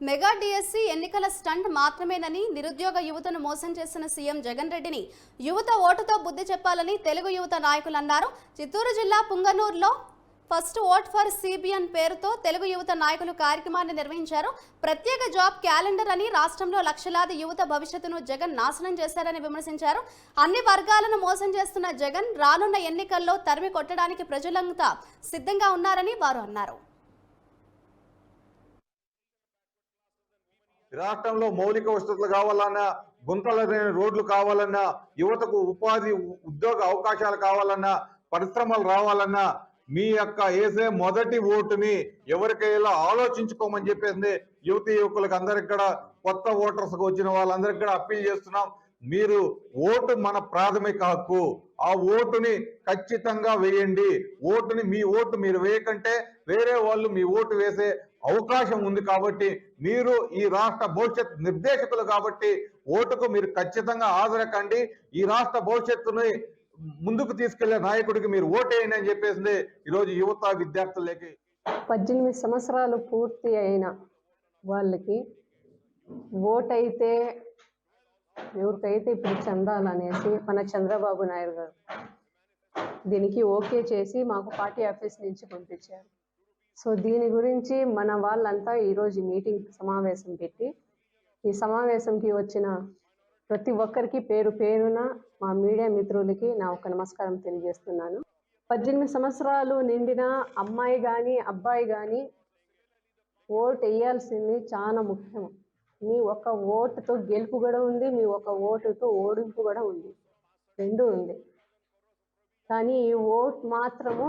Mega DSC ఎన్నికల stunt మాత్రమేనని నిరుద్యోగ యువతను మోసం చేసిన సీఎం జగన్ రెడ్డిని యువత ఓటుతో బుద్ధి చెప్పాలని తెలుగు యువత నాయకులు అన్నారు చిత్తూరు జిల్లా పుంగనూరులో ఫస్ట్ ఓట్ ఫర్ సిబిఎన్ పేరుతో తెలుగు యువత నాయకులు కార్యక్రమాన్ని నిర్వహించారు. ప్రత్యేక జాబ్ క్యాలెండర్ అని రాష్ట్రంలో లక్షలాది యువత భవిష్యత్తును జగన్ నాశనం చేశారని విమర్శించారు. అన్ని వర్గాలను మోసం చేస్తున్న జగన్ రానున్న ఎన్నికల్లో తరిమి కొట్టడానికి ప్రజలంతా సిద్ధంగా ఉన్నారని వారు అన్నారు. రాష్ట్రంలో మౌలిక వసతులు కావాలన్నా గుంతలైన రోడ్లు కావాలన్నా యువతకు ఉపాధి ఉద్యోగ అవకాశాలు కావాలన్నా పరిశ్రమలు రావాలన్నా మీ యొక్క వేసే మొదటి ఓటుని ఎవరికైనా ఆలోచించుకోమని చెప్పేసి యువతి యువకులకు అందరికి కూడా కొత్త ఓటర్స్ వచ్చిన వాళ్ళందరికీ కూడా అప్పీల్ చేస్తున్నాం. మీరు ఓటు మన ప్రాథమిక హక్కు. ఆ ఓటుని ఖచ్చితంగా వేయండి. ఓటుని మీ ఓటు మీరు వేయకంటే వేరే వాళ్ళు మీ ఓటు వేసే అవకాశం ఉంది కాబట్టి మీరు ఈ రాష్ట్ర భవిష్యత్ నిర్దేశకులు కాబట్టి ఓటుకు మీరు ఖచ్చితంగా హాజరకండి. ఈ రాష్ట్ర భవిష్యత్తుని ముందుకు తీసుకెళ్ళే నాయకుడికి మీరు ఓటేయండి అని చెప్పేసింది ఈరోజు యువత విద్యార్థులకి. పద్దెనిమిది సంవత్సరాలు పూర్తి అయిన వాళ్ళకి ఓటైతే ఎవరికైతే ఇప్పుడు చెందాలనేసి మన చంద్రబాబు నాయుడు గారు దీనికి ఓకే చేసి మాకు పార్టీ ఆఫీస్ నుంచి పంపించారు. సో దీని గురించి మన వాళ్ళంతా ఈరోజు మీటింగ్ సమావేశం పెట్టి ఈ సమావేశంకి వచ్చిన ప్రతి ఒక్కరికి పేరు పేరున మా మీడియా మిత్రులకి నా ఒక నమస్కారం తెలియజేస్తున్నాను. పద్దెనిమిది సంవత్సరాలు నిండిన అమ్మాయి కానీ అబ్బాయి కానీ ఓటు వేయాల్సింది చాలా ముఖ్యం. మీ ఒక ఓటుతో గెలుపు కూడా ఉంది మీ ఒక ఓటుతో ఓడింపు కూడా ఉంది. రెండు ఉంది. కానీ ఈ ఓట్ మాత్రము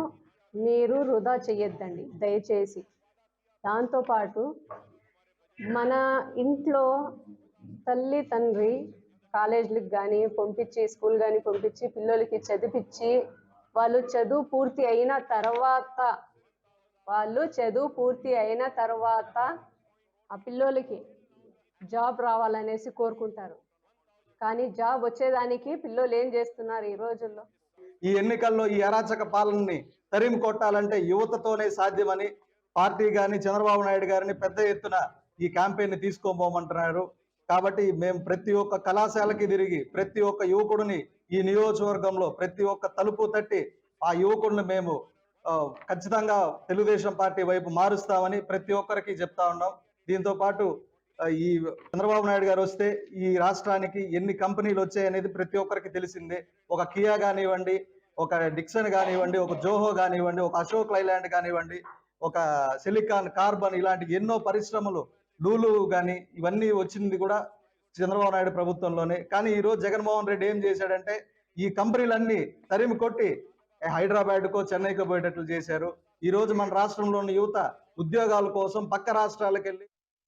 మీరు వృధా చెయ్యొద్దండి దయచేసి. దాంతోపాటు మన ఇంట్లో తల్లి తండ్రి కాలేజీలకు కానీ పంపించి స్కూల్ కానీ పంపించి పిల్లలకి చదివించి వాళ్ళు చదువు పూర్తి అయిన తర్వాత వాళ్ళు చదువు పూర్తి అయిన తర్వాత ఆ పిల్లోలకి జాబ్ రావాలనేసి కోరుకుంటారు. కానీ జాబ్ వచ్చేదానికి పిల్లోలు ఏం చేస్తున్నారు ఈ రోజుల్లో? ఈ ఎన్నికల్లో ఈ అరాచక పాలనని తరిమి కొట్టాలంటే యువతతోనే సాధ్యమని పార్టీ గాని చంద్రబాబు నాయుడు గారిని పెద్ద ఎత్తున ఈ క్యాంపెయిన్ని తీసుకోబోమంటున్నారు కాబట్టి మేము ప్రతి ఒక్క కళాశాలకి తిరిగి ప్రతి ఒక్క యువకుడిని ఈ నియోజకవర్గంలో ప్రతి ఒక్క తలుపు తట్టి ఆ యువకుడిని మేము ఖచ్చితంగా తెలుగుదేశం పార్టీ వైపు మారుస్తామని ప్రతి ఒక్కరికి చెప్తా ఉన్నాం. దీంతో పాటు ఈ చంద్రబాబు నాయుడు గారు వస్తే ఈ రాష్ట్రానికి ఎన్ని కంపెనీలు వచ్చాయనేది ప్రతి ఒక్కరికి తెలిసిందే. ఒక కియా కానివ్వండి ఒక డిక్సన్ కానివ్వండి ఒక జోహో కానివ్వండి ఒక అశోక్ లైలాండ్ కానివ్వండి ఒక సిలికాన్ కార్బన్ ఇలాంటి ఎన్నో పరిశ్రమలు లూలు కానీ ఇవన్నీ వచ్చింది కూడా చంద్రబాబు నాయుడు ప్రభుత్వంలోనే. కానీ ఈ రోజు జగన్మోహన్ రెడ్డి ఏం చేశాడంటే ఈ కంపెనీలన్నీ తరిమి కొట్టి హైదరాబాద్కో చెన్నైకో పోయేటట్లు చేశారు. ఈరోజు మన రాష్ట్రంలోని యువత ఉద్యోగాల కోసం పక్క రాష్ట్రాలకు వెళ్ళి